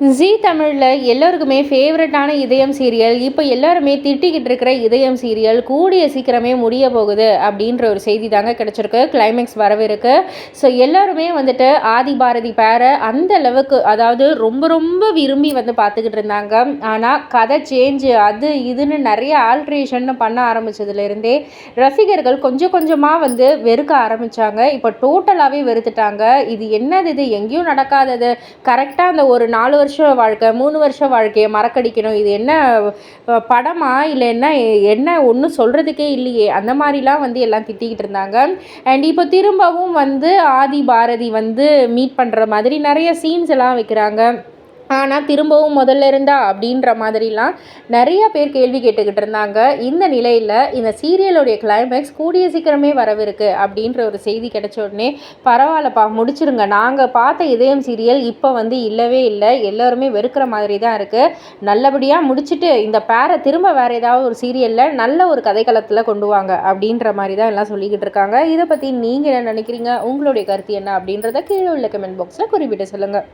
ஜீ தமிழில் எல்லோருக்குமே ஃபேவரட்டான இதயம் சீரியல் இப்போ எல்லாருமே திட்டிக்கிட்டு இருக்கிற இதயம் சீரியல் கூடிய சீக்கிரமே முடிய போகுது அப்படின்ற ஒரு செய்தி தாங்க கிடச்சிருக்கு கிளைமேக்ஸ் வரவிருக்கு ஸோ எல்லாருமே வந்துட்டு ஆதி பாரதி பேரை அந்த அளவுக்கு அதாவது ரொம்ப ரொம்ப விரும்பி வந்து பார்த்துக்கிட்டு இருந்தாங்க. ஆனால் கதை சேஞ்சு அது இதுன்னு நிறைய ஆல்ட்ரேஷன் பண்ண ஆரம்பிச்சதுலேருந்தே ரசிகர்கள் கொஞ்சம் கொஞ்சமாக வந்து வெறுக்க ஆரம்பித்தாங்க இப்போ டோட்டலாகவே வெறுத்துட்டாங்க. இது என்னது இது எங்கேயும் நடக்காதது. கரெக்டாக அந்த ஒரு நாலு வருஷம் வருஷ வாழ்க்கை மூணு வருஷம் வாழ்க்கையை மறக்கடிக்கணும். இது என்ன படமா இல்லை என்ன என்ன ஒன்றும் சொல்கிறதுக்கே இல்லையே. அந்த மாதிரிலாம் வந்து எல்லாம் திட்டிக்கிட்டு இருந்தாங்க. அண்ட் இப்போ திரும்பவும் வந்து ஆதி பாரதி வந்து மீட் பண்ணுற மாதிரி நிறைய சீன்ஸ் எல்லாம் வைக்கிறாங்க. ஆனால் திரும்பவும் முதல்ல இருந்தா அப்படின்ற மாதிரிலாம் நிறைய பேர் கேள்வி கேட்டுக்கிட்டு இருந்தாங்க. இந்த நிலையில் இந்த சீரியலுடைய கிளைமேக்ஸ் கூடிய சீக்கிரமே வரவிருக்கு அப்படின்ற ஒரு செய்தி கிடைச்ச உடனே பரவாயில்லப்பா முடிச்சிருங்க. நாங்கள் பார்த்த இதயம் சீரியல் இப்போ வந்து இல்லவே இல்லை. எல்லோருமே வெறுக்கிற மாதிரி தான் இருக்குது நல்லபடியாக முடிச்சுட்டு இந்த பேரை திரும்ப வேறு ஏதாவது ஒரு சீரியலில் நல்ல ஒரு கதைக்களத்தில் கொண்டு வாங்க அப்படின்ற மாதிரி தான் எல்லாம் சொல்லிக்கிட்டு இருக்காங்க. இதை பற்றி நீங்கள் என்ன நினைக்கிறீங்க? உங்களுடைய கருத்து என்ன அப்படின்றத கீழே உள்ள கமெண்ட் பாக்ஸில் குறிப்பிட்டு சொல்லுங்கள்